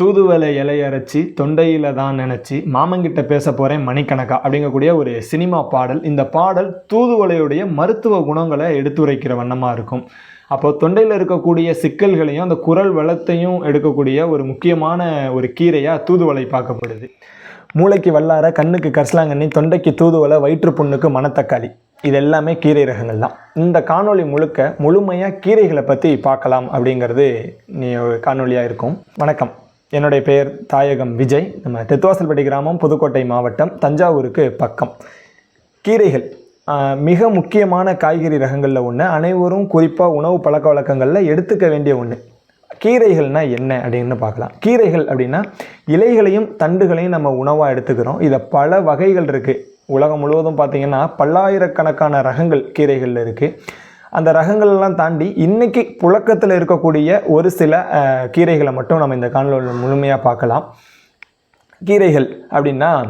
தூதுவளை இலையரைச்சி தொண்டையில் தான் நினச்சி மாமங்கிட்ட பேச போகிறேன் மணிக்கணக்கா அப்படிங்கக்கூடிய ஒரு சினிமா பாடல். இந்த பாடல் தூதுவலையுடைய மருத்துவ குணங்களை எடுத்துரைக்கிற வண்ணமாக இருக்கும். அப்போ தொண்டையில் இருக்கக்கூடிய சிக்கல்களையும் அந்த குரல் வளத்தையும் எடுக்கக்கூடிய ஒரு முக்கியமான ஒரு கீரையாக தூதுவளை பார்க்கப்படுது. மூளைக்கு வல்லார கண்ணுக்கு கரிசலாங்கண்ணி தொண்டைக்கு தூதுவளை வயிற்று புண்ணுக்கு மணத்தக்காளி. இது எல்லாமே கீரை ரகங்கள் தான். இந்த காணொளி முழுக்க முழுமையாக கீரைகளை பற்றி பார்க்கலாம் அப்படிங்கிறது நீ ஒரு காணொளியாக இருக்கும். வணக்கம். என்னுடைய பெயர் தாயகம் விஜய். நம்ம தெத்துவாசல்பட்டி கிராமம் புதுக்கோட்டை மாவட்டம் தஞ்சாவூருக்கு பக்கம். கீரைகள் மிக முக்கியமான காய்கறி ரகங்களில் ஒன்று அனைவரும் குறிப்பாக உணவு பழக்க வழக்கங்களில் எடுத்துக்க வேண்டிய ஒன்று கீரைகள்னால் என்ன அப்படின்னு பார்க்கலாம். கீரைகள் அப்படின்னா இலைகளையும் தண்டுகளையும் நம்ம உணவாக எடுத்துக்கிறோம். இதை பல வகைகள் இருக்குது உலகம் முழுவதும் பார்த்திங்கன்னா பல்லாயிரக்கணக்கான ரகங்கள் கீரைகளில் இருக்குது அந்த ரகங்களெல்லாம் தாண்டி இன்றைக்கி புழக்கத்தில் இருக்கக்கூடிய ஒரு சில கீரைகளை மட்டும் நம்ம இந்த காணொலியில் முழுமையாக பார்க்கலாம். கீரைகள் அப்படின்னா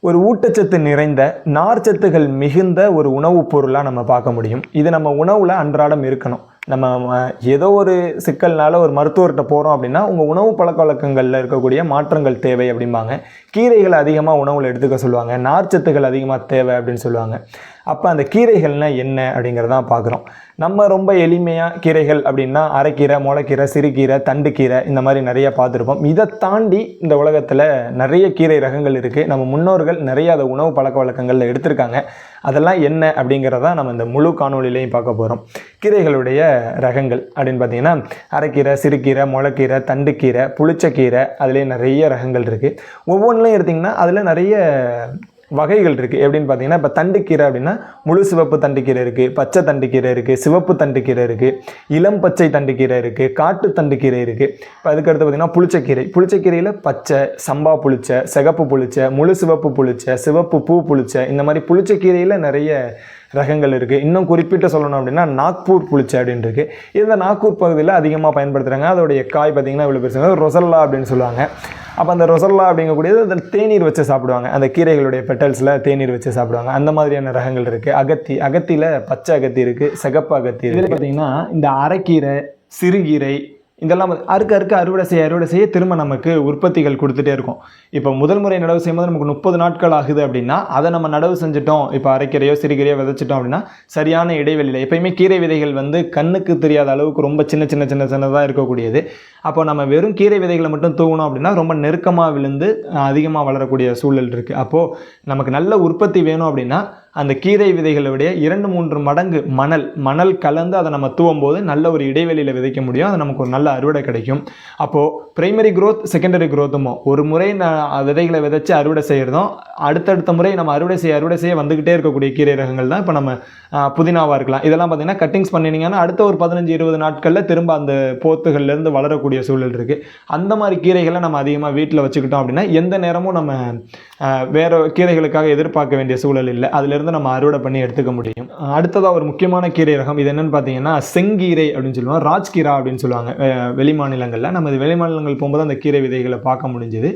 ஒரு ஊட்டச்சத்து நிறைந்த நார்ச்சத்துகள் மிகுந்த ஒரு உணவுப் பொருளாக நம்ம பார்க்க முடியும். இது நம்ம உணவில் அன்றாடம் இருக்கணும். நம்ம ஏதோ ஒரு சிக்கல்னால ஒரு மருத்துவர்கிட்ட போகிறோம் அப்படின்னா உங்கள் உணவு பழக்க வழக்கங்களில் இருக்கக்கூடிய மாற்றங்கள் தேவை அப்படிம்பாங்க. கீரைகள் அதிகமாக உணவில் எடுத்துக்க சொல்லுவாங்க. நார்ச்சத்துகள் அதிகமாக தேவை அப்படின்னு சொல்லுவாங்க. அப்போ அந்த கீரைகள்னால் என்ன அப்படிங்கிறதான் பார்க்குறோம். நம்ம ரொம்ப எளிமையாக கீரைகள் அப்படின்னா அரைக்கீரை முளைக்கீரை சிறுகீரை தண்டுக்கீரை இந்த மாதிரி நிறைய பார்த்துருப்போம். இதை தாண்டி இந்த உலகத்தில் நிறைய கீரை ரகங்கள் இருக்குது நம்ம முன்னோர்கள் நிறைய அதை உணவு பழக்க வழக்கங்களில் எடுத்திருக்காங்க. அதெல்லாம் என்ன அப்படிங்கிறதான் நம்ம இந்த முழு காணொலியிலையும் பார்க்க போகிறோம் கீரைகளுடைய ரகங்கள் அப்படின்னு பார்த்தீங்கன்னா அரைக்கீரை சிறுகீரை முளைக்கீரை தண்டுக்கீரை புளிச்சக்கீரை அதுலேயே நிறைய ரகங்கள் இருக்குது ஒவ்வொன்றிலையும் எடுத்திங்கன்னா அதில் நிறைய வகைகள் இருக்குது எப்படின்னு பார்த்தீங்கன்னா இப்போ தண்டுக்கீரை அப்படின்னா முழு சிவப்பு தண்டுக்கீரை இருக்குது பச்சை தண்டுக்கீரை இருக்குது சிவப்பு தண்டுக்கீரை இருக்குது இளம் பச்சை தண்டுக்கீரை இருக்குது காட்டு தண்டுக்கீரை இருக்குது இப்போ அதுக்கடுத்து பார்த்தீங்கன்னா புளிச்சக்கீரை. புளிச்சக்கீரையில் பச்சை சம்பா புளிச்சை சிகப்பு புளிச்சை முழு சிவப்பு புளிச்ச சிவப்பு பூ புளிச்சை இந்த மாதிரி புளிச்சக்கீரையில் நிறைய ரகங்கள் இருக்குது இன்னும் குறிப்பிட்டு சொல்லணும் அப்படின்னா நாக்பூர் புளிச்சை அப்படின்னு இருக்குது இந்த நாக்பூர் பகுதியில் அதிகமாக பயன்படுத்துகிறாங்க அதோடைய காய் பார்த்தீங்கன்னா இவ்வளோ பெருசு ரொசல்லா அப்படின்னு சொல்லுவாங்க. அப்போ அந்த ரொசல்லா அப்படிங்கக்கூடியது அந்த தேநீர் வச்சு சாப்பிடுவாங்க. அந்த கீரைகளுடைய பெட்டல்ஸில் தேநீர் வச்சு சாப்பிடுவாங்க. அந்த மாதிரியான ரகங்கள் இருக்குது அகத்தி அகத்தியில் பச்சை அகத்தி இருக்குது சிகப்பு அகத்தி இதில் பார்த்தீங்கன்னா இந்த அரைக்கீரை சிறுகீரை இதெல்லாம் அறுக்க அறுக்க அறுவடை செய்ய அறுவடை செய்ய திரும்ப நமக்கு உற்பத்திகள் கொடுத்துட்டே இருக்கும். இப்போ முதல் முறை நடவு செய்யும்போது நமக்கு முப்பது நாட்கள் ஆகுது அப்படின்னா அதை நம்ம நடவு செஞ்சுட்டோம். இப்போ அரைக்கீரையோ சிறுகீரையோ விதைச்சிட்டோம் அப்படின்னா சரியான இடைவெளியில் எப்பயுமே கீரை விதைகள் வந்து கண்ணுக்கு தெரியாத அளவுக்கு ரொம்ப சின்ன சின்ன சின்ன சின்னதாக இருக்கக்கூடியது. அப்போ நம்ம வெறும் கீரை விதைகளை மட்டும் தூங்கணும் அப்படின்னா ரொம்ப நெருக்கமாக விழுந்து அதிகமாக வளரக்கூடிய சூழல் இருக்குது அப்போது நமக்கு நல்ல உற்பத்தி வேணும் அப்படின்னா அந்த கீரை விதைகளுடைய இரண்டு மூன்று மடங்கு மணல் மணல் கலந்து அதை நம்ம தூவும் போது நல்ல ஒரு இடைவெளியில் விதைக்க முடியும். அது நமக்கு ஒரு நல்ல அறுவடை கிடைக்கும். அப்போது பிரைமரி க்ரோத் செகண்டரி க்ரோத்துமோ ஒரு முறை நான் விதைகளை விதைச்சு அறுவடை செய்கிறதும் அடுத்தடுத்த முறை நம்ம அறுவடை செய்ய அறுவடை செய்ய வந்துக்கிட்டே இருக்கக்கூடிய கீரை ரகங்கள் தான் இப்போ நம்ம புதினாவாக இருக்கலாம். இதெல்லாம் பார்த்தீங்கன்னா கட்டிங்ஸ் பண்ணினீங்கன்னா அடுத்த ஒரு பதினஞ்சு இருபது நாட்களில் திரும்ப அந்த போத்துகள்லேருந்து வளரக்கூடிய சூழல் இருக்குது அந்த மாதிரி கீரைகளை நம்ம அதிகமாக வீட்டில் வச்சுக்கிட்டோம் அப்படின்னா எந்த நேரமும் நம்ம வேறு கீரைகளுக்காக எதிர்பார்க்க வேண்டிய சூழல் இல்லை. அதிலிருந்து நம்ம அறுவடை பண்ணி எடுத்துக்க முடியும். அடுத்ததாக ஒரு முக்கியமான கீரை ரகம். இது என்னென்னு பார்த்தீங்கன்னா செங்கீரை அப்படின்னு சொல்லுவாங்க. ராஜ்கீரா அப்படின்னு சொல்லுவாங்க. வெளிமாநிலங்களில் வெளி மாநிலங்களில். நம்ம இது வெளி மாநிலங்கள் போகும்போது அந்த கீரை விதைகளை பார்க்க முடிஞ்சுது.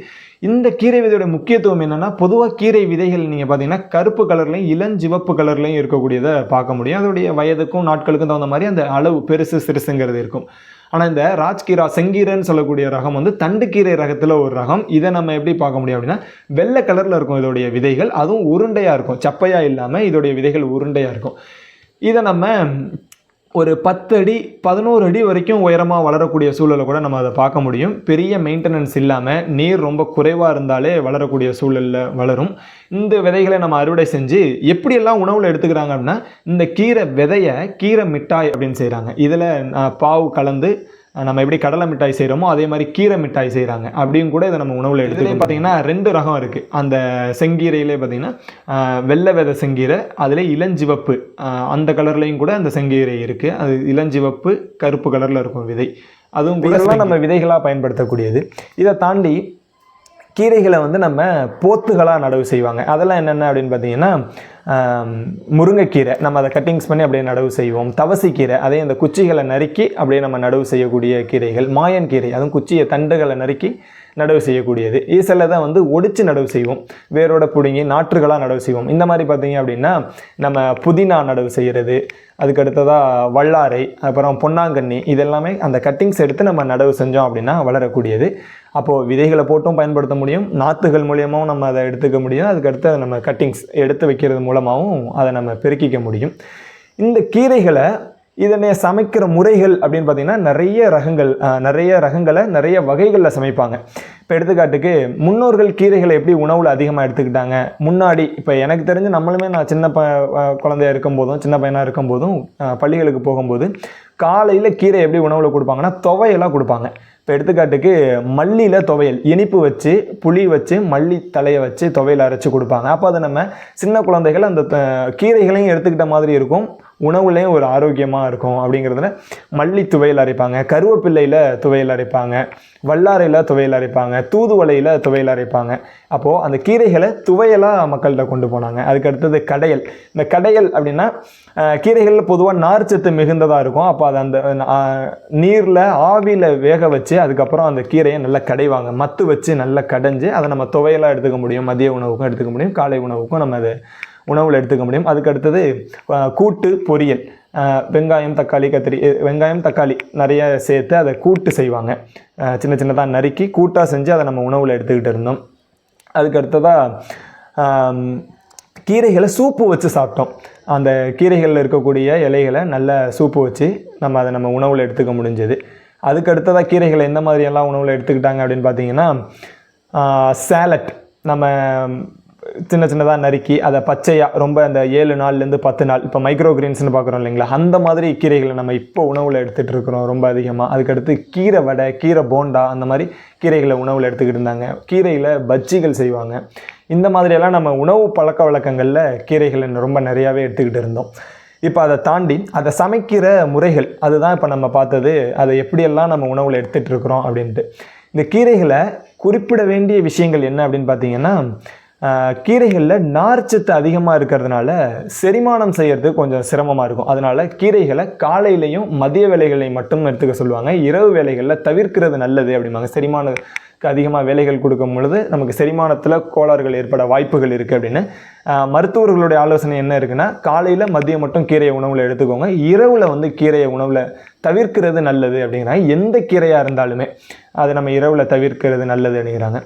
இந்த கீரை விதையோட முக்கியத்துவம் என்னென்னா பொதுவாக கீரை விதைகள் நீங்கள் பார்த்தீங்கன்னா கருப்பு கலர்லையும் இளஞ்சிவப்பு கலர்லையும் இருக்கக்கூடியதை பார்க்க முடியும். அதோடைய வயதுக்கும் நாட்களுக்கும் தகுந்த மாதிரி அந்த அளவு பெருசு சிறுசுங்கிறது இருக்கும். ஆனால் இந்த ராஜ்கீரா செங்கீரைன்னு சொல்லக்கூடிய ரகம் வந்து தண்டுக்கீரை ரகத்தில் ஒரு ரகம். இதை நம்ம எப்படி பார்க்க முடியும் அப்படின்னா வெள்ளை கலரில் இருக்கும் இதோடைய விதைகள். அதுவும் உருண்டையாக இருக்கும். சப்பையாக இல்லாமல் இதோடைய விதைகள் உருண்டையாக இருக்கும். இதை நம்ம ஒரு பத்து அடி பதினோரு அடி வரைக்கும் உயரமாக வளரக்கூடிய சூழலை கூட நம்ம அதை பார்க்க முடியும். பெரிய மெயின்டெனன்ஸ் இல்லாமல் நீர் ரொம்ப குறைவாக இருந்தாலே வளரக்கூடிய சூழலில் வளரும். இந்த விதைகளை நம்ம அறுவடை செஞ்சு எப்படியெல்லாம் உணவில் எடுத்துக்கிறாங்க அப்படின்னா இந்த கீரை விதையை கீரை மிட்டாய் அப்படின்னு செய்கிறாங்க இதில் பாவு கலந்து நம்ம எப்படி கடலை மிட்டாய் செய்கிறோமோ அதே மாதிரி கீரை மிட்டாய் செய்கிறாங்க அப்படியும் கூட இதை நம்ம உணவில் எடுத்துக்கலாம் பார்த்தீங்கன்னா ரெண்டு ரகம் இருக்குது அந்த செங்கீரையிலே பார்த்தீங்கன்னா வெள்ளை விதை செங்கீரை அதில் இளஞ்சிவப்பு அந்த கலர்லேயும் கூட அந்த செங்கீரை இருக்குது அது இளஞ்சிவப்பு கருப்பு கலரில் இருக்கும் விதை. அதுவும் கூட நம்ம விதைகளாக பயன்படுத்தக்கூடியது. இதை தாண்டி கீரைகளை வந்து நம்ம போத்துகளாக நடவு செய்வாங்க. அதெல்லாம் என்னென்ன அப்படின்னு பார்த்தீங்கன்னா முருங்கைக்கீரை. நம்ம அதை கட்டிங்ஸ் பண்ணி அப்படியே நடவு செய்வோம். தவசிக்கீரை அதே அந்த குச்சிகளை நறுக்கி அப்படியே நம்ம நடவு செய்யக்கூடிய கீரைகள். மாயன் கீரை அதுவும் குச்சியை தண்டுகளை நறுக்கி நடவு செய்யக்கூடியது. ஈசலில் தான் வந்து ஒடிச்சு நடவு செய்வோம். வேரோட பிடுங்கி நாற்றுகளாக நடவு செய்வோம். இந்த மாதிரி பார்த்தீங்க அப்படின்னா நம்ம புதினா நடவு செய்கிறது அதுக்கு அடுத்ததாக வல்லாரை அப்புறம் பொன்னாங்கண்ணி இதெல்லாமே அந்த கட்டிங்ஸ் எடுத்து நம்ம நடவு செஞ்சோம் அப்படின்னா வளரக்கூடியது. அப்போது விதைகளை போட்டும் பயன்படுத்த முடியும். நாற்றுகள் மூலியமாகவும் நம்ம அதை எடுத்துக்க முடியும். அதுக்கடுத்து அதை நம்ம கட்டிங்ஸ் எடுத்து வைக்கிறது மூலமாகவும் அதை நம்ம பெருக்கிக்க முடியும். இந்த கீரைகளை இதனை சமைக்கிற முறைகள் அப்படின்னு பார்த்தீங்கன்னா நிறைய ரகங்கள் நிறைய ரகங்களை நிறைய வகைகளில் சமைப்பாங்க. இப்போ எடுத்துக்காட்டுக்கு முன்னோர்கள் கீரைகளை எப்படி உணவில் அதிகமாக எடுத்துக்கிட்டாங்க? முன்னாடி இப்போ எனக்கு தெரிஞ்சு நம்மளுமே நான் சின்ன ப அஹ், குழந்தையா இருக்கும்போதும் சின்ன பையனாக இருக்கும்போதும் பள்ளிகளுக்கு போகும்போது காலையில் கீரை எப்படி உணவில் கொடுப்பாங்கன்னா துவையெல்லாம் கொடுப்பாங்க. இப்போ எடுத்துக்காட்டுக்கு மல்லியில் துவையல் இனிப்பு வச்சு புளி வச்சு மல்லி தலையை வச்சு துவையல் அரைச்சி கொடுப்பாங்க. அப்போ அதை நம்ம சின்ன குழந்தைகள் அந்த கீரைகளையும் எடுத்துக்கிட்ட மாதிரி இருக்கும். உணவுலேயும் ஒரு ஆரோக்கியமாக இருக்கும் அப்படிங்கிறதுல மல்லி துவையல் அரைப்பாங்க கருவேப்பிள்ளையில் துவையல் அரைப்பாங்க வல்லாரையில் துவையல் அரைப்பாங்க தூதுவளையில் துவையல் அரைப்பாங்க. அப்போது அந்த கீரைகளை துவையலாக மக்கள்கிட்ட கொண்டு போனாங்க. அதுக்கு அடுத்தது கடையல். இந்த கடையல் அப்படின்னா கீரைகளில் பொதுவாக நார்ச்சத்து மிகுந்ததாக இருக்கும். அப்போ அது அந்த நீரில் ஆவியில் வேக வச்சு அதுக்கப்புறம் அந்த கீரையை நல்லா கடைவாங்க மத்து வச்சு நல்லா கடைஞ்சு அதை நம்ம துவையலாக எடுத்துக்க முடியும். மதிய உணவுக்கும் எடுத்துக்க முடியும். காலை உணவுக்கும் நம்ம அதை உணவில் எடுத்துக்க முடியும். அதுக்கு அடுத்தது கூட்டு பொரியல். வெங்காயம் தக்காளி கத்திரி வெங்காயம் தக்காளி நிறைய சேர்த்து அதை கூட்டு செய்வாங்க. சின்ன சின்னதாக நறுக்கி கூட்டாக செஞ்சு அதை நம்ம உணவில் எடுத்துக்கிட்டு இருந்தோம். அதுக்கு அடுத்ததாக கீரைகளை சூப்பு வச்சு சாப்பிட்டோம். அந்த கீரைகளில் இருக்கக்கூடிய இலைகளை நல்ல சூப்பு வச்சு நம்ம அதை நம்ம உணவில் எடுத்துக்க முடிஞ்சது. அதுக்கு அடுத்ததாக கீரைகளை எந்த மாதிரியெல்லாம் உணவில் எடுத்துக்கிட்டாங்க அப்படின்னு பார்த்தீங்கன்னா சேலட் நம்ம சின்ன சின்னதாக நறுக்கி அதை பச்சையாக ரொம்ப அந்த ஏழு நாள்லேருந்து பத்து நாள் இப்போ மைக்ரோ கிரீன்ஸ்னு பார்க்குறோம் இல்லைங்களா? அந்த மாதிரி கீரைகளை நம்ம இப்போ உணவில் எடுத்துகிட்டு இருக்கிறோம் ரொம்ப அதிகமாக அதுக்கடுத்து கீரை வடை கீரை போண்டா அந்த மாதிரி கீரைகளை உணவில் எடுத்துக்கிட்டு இருந்தாங்க. கீரையில் பஜ்ஜிகள் செய்வாங்க. இந்த மாதிரியெல்லாம் நம்ம உணவு பழக்க வழக்கங்களில் கீரைகளை ரொம்ப நிறையாவே எடுத்துக்கிட்டு இருந்தோம். இப்போ அதை தாண்டி அதை சமைக்கிற முறைகள் அதுதான் இப்போ நம்ம பார்த்தது அதை எப்படியெல்லாம் நம்ம உணவில் எடுத்துகிட்டு இருக்கிறோம் அப்படின்ட்டு. இந்த கீரைகளை குறிப்பிட வேண்டிய விஷயங்கள் என்ன அப்படின்னு பார்த்தீங்கன்னா கீரைகளில் நார்ச்சத்து அதிகமாக இருக்கிறதுனால செரிமானம் செய்கிறது கொஞ்சம் சிரமமாக இருக்கும். அதனால் கீரைகளை காலையிலையும் மதிய வேலைகளையும் மட்டும் எடுத்துக்க சொல்லுவாங்க. இரவு வேலைகளில் தவிர்க்கிறது நல்லது அப்படிம்பாங்க. செரிமானத்துக்கு அதிகமாக வேலைகள் கொடுக்கும் பொழுது நமக்கு செரிமானத்தில் கோளாறுகள் ஏற்பட வாய்ப்புகள் இருக்குது அப்படின்னு. மருத்துவர்களுடைய ஆலோசனை என்ன இருக்குன்னா காலையில் மதியம் மட்டும் கீரையை உணவில் எடுத்துக்கோங்க. இரவில் வந்து கீரையை உணவில் தவிர்க்கிறது நல்லது அப்படிங்கிறாங்க. எந்த கீரையாக இருந்தாலுமே அதை நம்ம இரவில் தவிர்க்கிறது நல்லது அப்படிங்கிறாங்க.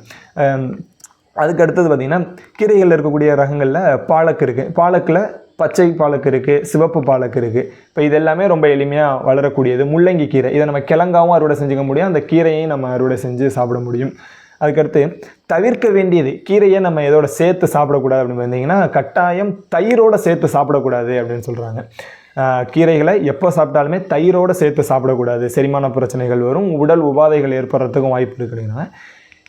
அதுக்கு அடுத்தது பார்த்திங்கன்னா கீரைகளில் இருக்கக்கூடிய ரகங்களில் பாலக் இருக்குது பாலக்கில் பச்சை பாலக்கு இருக்குது சிவப்பு பாலக்கு இருக்குது இப்போ இது எல்லாமே ரொம்ப எளிமையாக வளரக்கூடியது. முள்ளங்கி கீரை. இதை நம்ம கிழங்காவும் அறுவடை செஞ்சுக்க முடியும். அந்த கீரையையும் நம்ம அறுவடை செஞ்சு சாப்பிட முடியும். அதுக்கடுத்து தவிர்க்க வேண்டியது கீரையை நம்ம எதோட சேர்த்து சாப்பிடக்கூடாது அப்படின்னு பார்த்தீங்கன்னா கட்டாயம் தயிரோட சேர்த்து சாப்பிடக்கூடாது அப்படின்னு சொல்கிறாங்க கீரைகளை எப்போ சாப்பிட்டாலுமே தயிரோடு சேர்த்து சாப்பிடக்கூடாது. செரிமான பிரச்சனைகள் வரும். உடல் உபாதைகள் ஏற்படுறதுக்கும் வாய்ப்பு இருக்குதுன்னா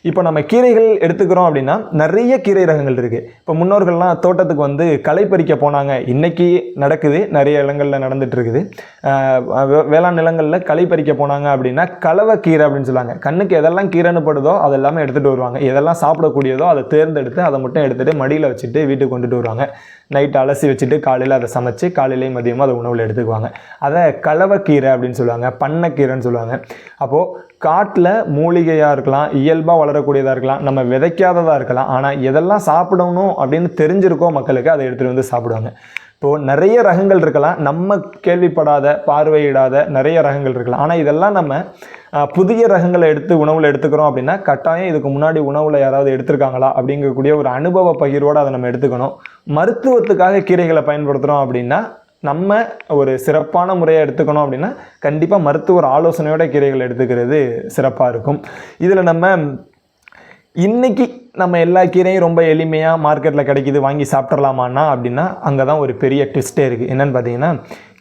இப்போ நம்ம கீரைகள் எடுத்துக்கிறோம் அப்படின்னா நிறைய கீரை ரகங்கள் இருக்குது இப்போ முன்னோர்கள்லாம் தோட்டத்துக்கு வந்து களை பறிக்க போனாங்க. இன்றைக்கி நடக்குது. நிறைய இடங்களில் நடந்துகிட்ருக்குது வே- வேளாண் நிலங்களில் களை பறிக்க போனாங்க அப்படின்னா கலவை கீரை அப்படின்னு சொல்லுவாங்க. கண்ணுக்கு எதெல்லாம் கீரைன்னு படுதோ அதெல்லாமே எடுத்துகிட்டு வருவாங்க. எதெல்லாம் சாப்பிடக்கூடியதோ அதை தேர்ந்தெடுத்து அதை மட்டும் எடுத்துகிட்டு மடியில் வச்சுட்டு வீட்டுக்கு கொண்டுட்டு வருவாங்க. நைட் அலசி வச்சுட்டு காலையில் அதை சமைச்சு காலையிலேயும் மதியமாக அதை உணவில் எடுத்துக்குவாங்க. அதை கலவைக்கீரை அப்படின்னு சொல்லுவாங்க. பண்ணைக்கீரைன்னு சொல்லுவாங்க. அப்போது காட்டில் மூலிகையாக இருக்கலாம் இயல்பாக வளரக்கூடியதாக இருக்கலாம் நம்ம விதைக்காததாக இருக்கலாம் ஆனால் எதெல்லாம் சாப்பிடணும் அப்படின்னு தெரிஞ்சிருக்கோ மக்களுக்கு அதை எடுத்துகிட்டு வந்து சாப்பிடுவாங்க. இப்போது நிறைய ரகங்கள் இருக்கலாம் நம்ம கேள்விப்படாத பார்வையிடாத நிறைய ரகங்கள் இருக்கலாம். ஆனால் இதெல்லாம் நம்ம புதிய ரகங்களை எடுத்து உணவில் எடுத்துக்கிறோம் அப்படின்னா கட்டாயம் இதுக்கு முன்னாடி உணவில் யாராவது எடுத்திருக்காங்களா அப்படிங்கக்கூடிய ஒரு அனுபவ பகிர்வோடு அதை நம்ம எடுத்துக்கணும். மருத்துவத்துக்காக கீரைகளை பயன்படுத்துகிறோம் அப்படின்னா நம்ம ஒரு சிறப்பான முறையை எடுத்துக்கணும் அப்படின்னா கண்டிப்பாக மருத்துவர் ஆலோசனையோட கீரைகள் எடுத்துக்கிறது சிறப்பாக இருக்கும். இதில் நம்ம இன்றைக்கி நம்ம எல்லா கீரையும் ரொம்ப எளிமையாக மார்க்கெட்டில் கிடைக்கிது வாங்கி சாப்பிட்றலாமான்னா அப்படின்னா அங்கே தான் ஒரு பெரிய ட்விஸ்ட்டே இருக்குது என்னென்னு பார்த்தீங்கன்னா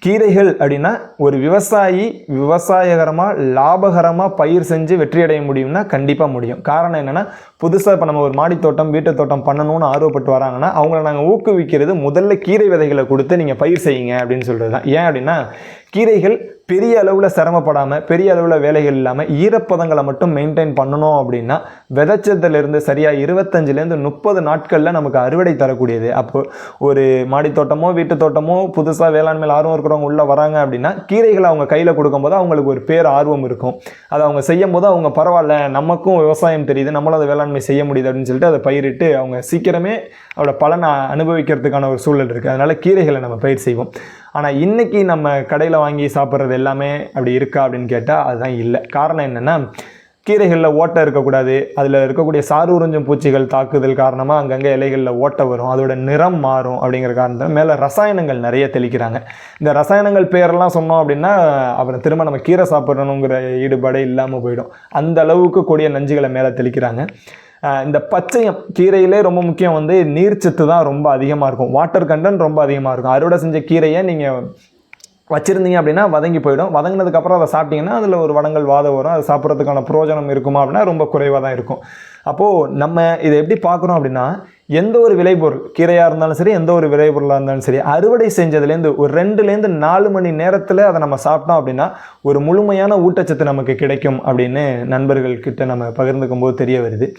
கீரைகள் அப்படின்னா ஒரு விவசாயி விவசாயகரமாக லாபகரமாக பயிர் செஞ்சு வெற்றியடைய முடியும்னா கண்டிப்பாக முடியும். காரணம் என்னென்னா புதுசாக இப்போ நம்ம ஒரு மாடி தோட்டம் வீட்டு தோட்டம் பண்ணணும்னு ஆர்வப்பட்டு வராங்கன்னா அவங்கள நாங்கள் ஊக்குவிக்கிறது முதல்ல கீரை விதைகளை கொடுத்து நீங்கள் பயிர் செய்யுங்க அப்படின்னு சொல்கிறது தான் ஏன் அப்படின்னா கீரைகள் பெரிய அளவில் சிரமப்படாமல் பெரிய அளவில் வேலைகள் இல்லாமல் ஈரப்பதங்களை மட்டும் மெயின்டைன் பண்ணணும் அப்படின்னா விதைச்சதுலேருந்து சரியாக இருபத்தஞ்சிலேருந்து முப்பது நாட்களில் நமக்கு அறுவடை தரக்கூடியது. அப்போ ஒரு மாடித்தோட்டமோ வீட்டு தோட்டமோ புதுசாக வேளாண்மையில் ஆர்வம் இருக்கிறவங்க உள்ளே வராங்க அப்படின்னா கீரைகளை அவங்க கையில் கொடுக்கும்போது அவங்களுக்கு ஒரு பேர் ஆர்வம் இருக்கும். அதை அவங்க செய்யும் போது அவங்க பரவாயில்ல நமக்கும் விவசாயம் தெரியுது நம்மளும் அதை வேளாண்மை செய்ய முடியுது அப்படின்னு சொல்லிட்டு அதை பயிரிட்டு அவங்க சீக்கிரமே அவரோட பலனை அனுபவிக்கிறதுக்கான ஒரு சூழல் இருக்குது அதனால் கீரைகளை நம்ம பயிர் செய்வோம். ஆனால் இன்றைக்கி நம்ம கடையில் வாங்கி சாப்பிட்றது எல்லாமே அப்படி இருக்கா அப்படின்னு கேட்டால் அதுதான் இல்லை. காரணம் என்னென்னா கீரைகளில் ஓட்டை இருக்கக்கூடாது. அதில் இருக்கக்கூடிய சாறு உறிஞ்சும் பூச்சிகள் தாக்குதல் காரணமாக அங்கங்கே இலைகளில் ஓட்டை வரும். அதோட நிறம் மாறும் அப்படிங்கிற காரணத்தில் மேலே ரசாயனங்கள் நிறைய தெளிக்கிறாங்க. இந்த ரசாயனங்கள் பேரெல்லாம் சொன்னோம் அப்படின்னா அப்புறம் திரும்ப நம்ம கீரை சாப்பிடணுங்கிற ஈடுபாடே இல்லாமல் போயிடும். அந்த அளவுக்கு கூடிய நஞ்சுகளை மேலே தெளிக்கிறாங்க. இந்த பச்சையம் கீரையிலே ரொம்ப முக்கியம் வந்து நீர்ச்சத்து தான் ரொம்ப அதிகமாக இருக்கும். வாட்டர் கண்டென்ட் ரொம்ப அதிகமாக இருக்கும். அறுவடை செஞ்ச கீரையை நீங்கள் வச்சுருந்தீங்க அப்படின்னா வதங்கி போயிடும். வதங்கினதுக்கப்புறம் அதை சாப்பிட்டிங்கன்னா அதில் ஒரு வடங்கள் வாதம் வரும். அது சாப்பிட்றதுக்கான பிரோஜனம் இருக்குமா அப்படின்னா ரொம்ப குறைவாக தான் இருக்கும். அப்போது நம்ம இதை எப்படி பார்க்குறோம் அப்படின்னா எந்த ஒரு விளைபொருள் கீரையாக இருந்தாலும் சரி எந்த ஒரு விளைபொருளாக இருந்தாலும் சரி அறுவடை செஞ்சதுலேருந்து ஒரு ரெண்டுலேருந்து நாலு மணி நேரத்தில் அதை நம்ம சாப்பிட்டோம் அப்படின்னா ஒரு முழுமையான ஊட்டச்சத்து நமக்கு கிடைக்கும் அப்படின்னு நண்பர்கள்கிட்ட நம்ம பகிர்ந்துக்கும் போது தெரிய வருது.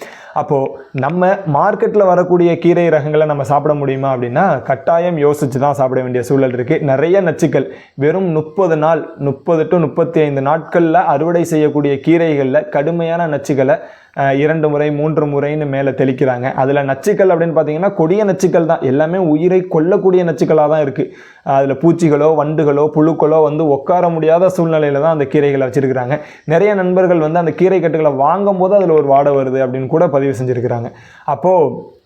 அப்போது நம்ம மார்க்கெட்டில் வரக்கூடிய கீரை ரகங்களை நம்ம சாப்பிட முடியுமா அப்படின்னா கட்டாயம் யோசித்து தான் சாப்பிட வேண்டிய சூழல் இருக்குது நிறைய நச்சுக்கள். வெறும் முப்பது நாள் முப்பது டு முப்பத்தி ஐந்து நாட்களில் அறுவடை செய்யக்கூடிய கீரைகளில் கடுமையான நச்சுக்களை இரண்டு முறை மூன்று முறைன்னு மேலே தெளிக்கிறாங்க. அதில் நச்சுக்கள் அப்படின்னு பார்த்தீங்கன்னா கொடிய நச்சுக்கள் தான். எல்லாமே உயிரை கொல்லக்கூடிய நச்சுக்களாக தான் இருக்குது அதில் பூச்சிகளோ வண்டுகளோ புழுக்களோ வந்து உட்கார முடியாத சூழ்நிலையில் தான் அந்த கீரைகளை வச்சுருக்கிறாங்க. நிறைய நண்பர்கள் வந்து அந்த கீரை கட்டுகளை வாங்கும் போது அதில் ஒரு வாடை வருது அப்படின்னு கூட பதிவு செஞ்சுருக்கிறாங்க. அப்போது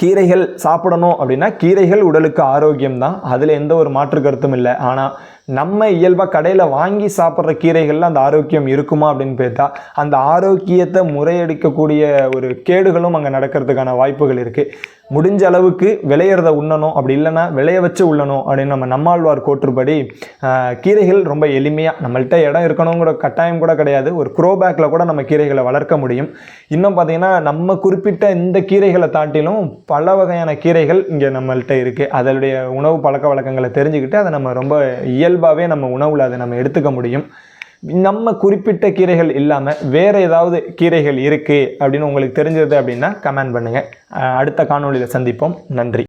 கீரைகள் சாப்பிடணும் அப்படின்னா கீரைகள் உடலுக்கு ஆரோக்கியம் தான். அதில் எந்த ஒரு மாற்று கருத்தும் இல்லை. ஆனால் நம்ம இயல்பாக கடையில் வாங்கி சாப்பிட்ற கீரைகளில் அந்த ஆரோக்கியம் இருக்குமா அப்படின்னு பார்த்தா அந்த ஆரோக்கியத்தை முறையடிக்கக்கூடிய ஒரு கேடுகளும் அங்கே நடக்கிறதுக்கான வாய்ப்புகள் இருக்குது முடிஞ்ச அளவுக்கு விளையிறத உண்ணணும். அப்படி இல்லைன்னா விளைய வச்சு உள்ளணும் அப்படின்னு நம்ம நம்மாழ்வார் கோற்றுப்படி கீரைகள் ரொம்ப எளிமையாக நம்மள்கிட்ட இடம் இருக்கணுங்கிற கட்டாயம் கூட கிடையாது. ஒரு குரோபேக்கில் கூட நம்ம கீரைகளை வளர்க்க முடியும். இன்னும் பார்த்தீங்கன்னா நம்ம குறிப்பிட்ட இந்த கீரைகளை தாட்டிலும் பல வகையான கீரைகள் இங்கே நம்மள்கிட்ட இருக்குது அதனுடைய உணவு பழக்க வழக்கங்களை தெரிஞ்சுக்கிட்டு அதை நம்ம ரொம்ப இயல்பாகவே நம்ம உணவில் அதை நம்ம எடுத்துக்க முடியும். நம்ம குறிப்பிட்ட கீரைகள் இல்லாமல் வேறு ஏதாவது கீரைகள் இருக்குது அப்படின்னு உங்களுக்கு தெரிஞ்சது அப்படின்னா கமெண்ட் பண்ணுங்கள் அடுத்த காணொளியில் சந்திப்போம். நன்றி.